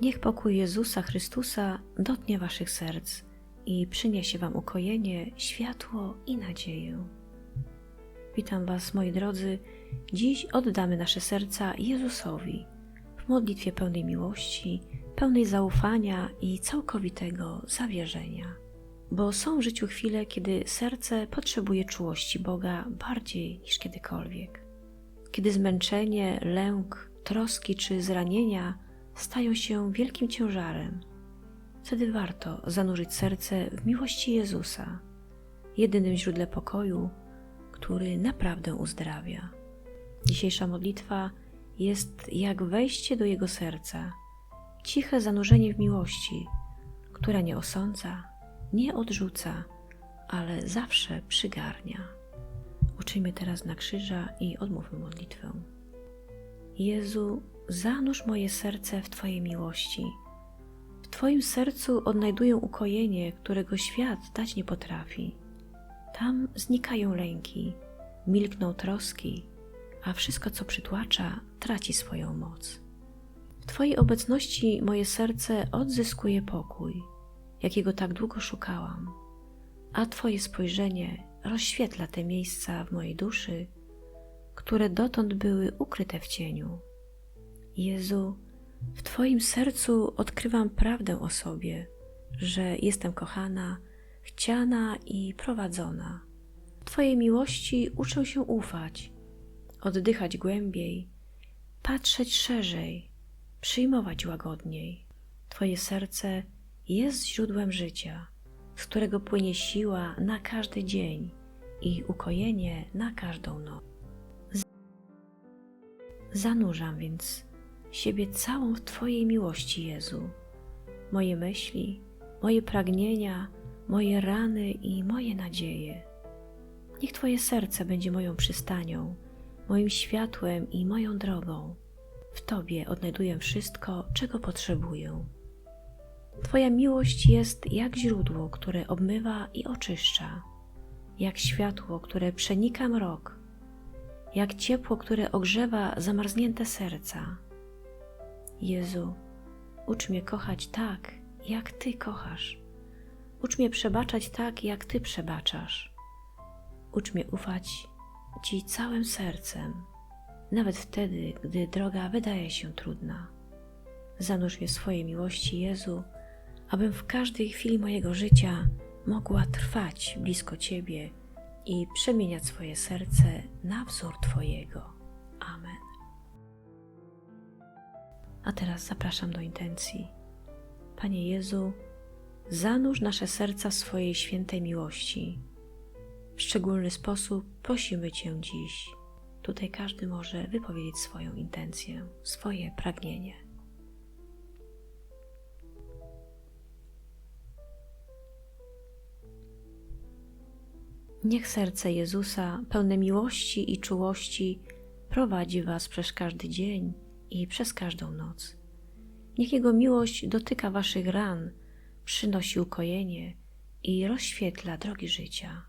Niech pokój Jezusa Chrystusa dotknie waszych serc i przyniesie wam ukojenie, światło i nadzieję. Witam was, moi drodzy. Dziś oddamy nasze serca Jezusowi w modlitwie pełnej miłości, pełnej zaufania i całkowitego zawierzenia. Bo są w życiu chwile, kiedy serce potrzebuje czułości Boga bardziej niż kiedykolwiek. Kiedy zmęczenie, lęk, troski czy zranienia stają się wielkim ciężarem, wtedy warto zanurzyć serce w miłości Jezusa, jedynym źródle pokoju, który naprawdę uzdrawia. Dzisiejsza modlitwa jest jak wejście do Jego serca, ciche zanurzenie w miłości, która nie osądza, nie odrzuca, ale zawsze przygarnia. Uczyjmy teraz na krzyża i odmówmy modlitwę. Jezu, zanurz moje serce w Twojej miłości. W Twoim sercu odnajduję ukojenie, którego świat dać nie potrafi. Tam znikają lęki, milkną troski, a wszystko, co przytłacza, traci swoją moc. W Twojej obecności moje serce odzyskuje pokój, jakiego tak długo szukałam, a Twoje spojrzenie rozświetla te miejsca w mojej duszy, które dotąd były ukryte w cieniu. Jezu, w Twoim sercu odkrywam prawdę o sobie, że jestem kochana, chciana i prowadzona. Twojej miłości uczę się ufać, oddychać głębiej, patrzeć szerzej, przyjmować łagodniej. Twoje serce jest źródłem życia, z którego płynie siła na każdy dzień i ukojenie na każdą noc. Zanurzam więc siebie całą w Twojej miłości, Jezu. Moje myśli, moje pragnienia, moje rany i moje nadzieje. Niech Twoje serce będzie moją przystanią, moim światłem i moją drogą. W Tobie odnajduję wszystko, czego potrzebuję. Twoja miłość jest jak źródło, które obmywa i oczyszcza, jak światło, które przenika mrok, jak ciepło, które ogrzewa zamarznięte serca. Jezu, ucz mnie kochać tak, jak Ty kochasz. Ucz mnie przebaczać tak, jak Ty przebaczasz. Ucz mnie ufać Ci całym sercem, nawet wtedy, gdy droga wydaje się trudna. Zanurz mnie w swojej miłości, Jezu, abym w każdej chwili mojego życia mogła trwać blisko Ciebie i przemieniać swoje serce na wzór Twojego. Amen. A teraz zapraszam do intencji. Panie Jezu, zanurz nasze serca w swojej świętej miłości. W szczególny sposób prosimy Cię dziś. Tutaj każdy może wypowiedzieć swoją intencję, swoje pragnienie. Niech serce Jezusa, pełne miłości i czułości, prowadzi Was przez każdy dzień i przez każdą noc. Niech Jego miłość dotyka Waszych ran, przynosi ukojenie i rozświetla drogi życia.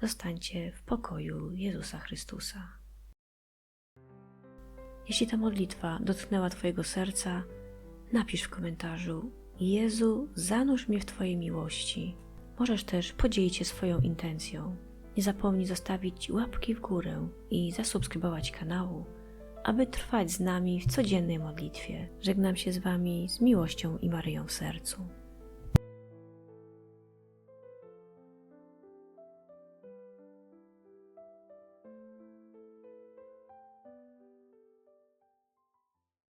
Zostańcie w pokoju Jezusa Chrystusa. Jeśli ta modlitwa dotknęła Twojego serca, napisz w komentarzu: Jezu, zanurz mnie w Twojej miłości. Możesz też podzielić się swoją intencją. Nie zapomnij zostawić łapki w górę i zasubskrybować kanału, aby trwać z nami w codziennej modlitwie. Żegnam się z Wami z miłością i Maryją w sercu.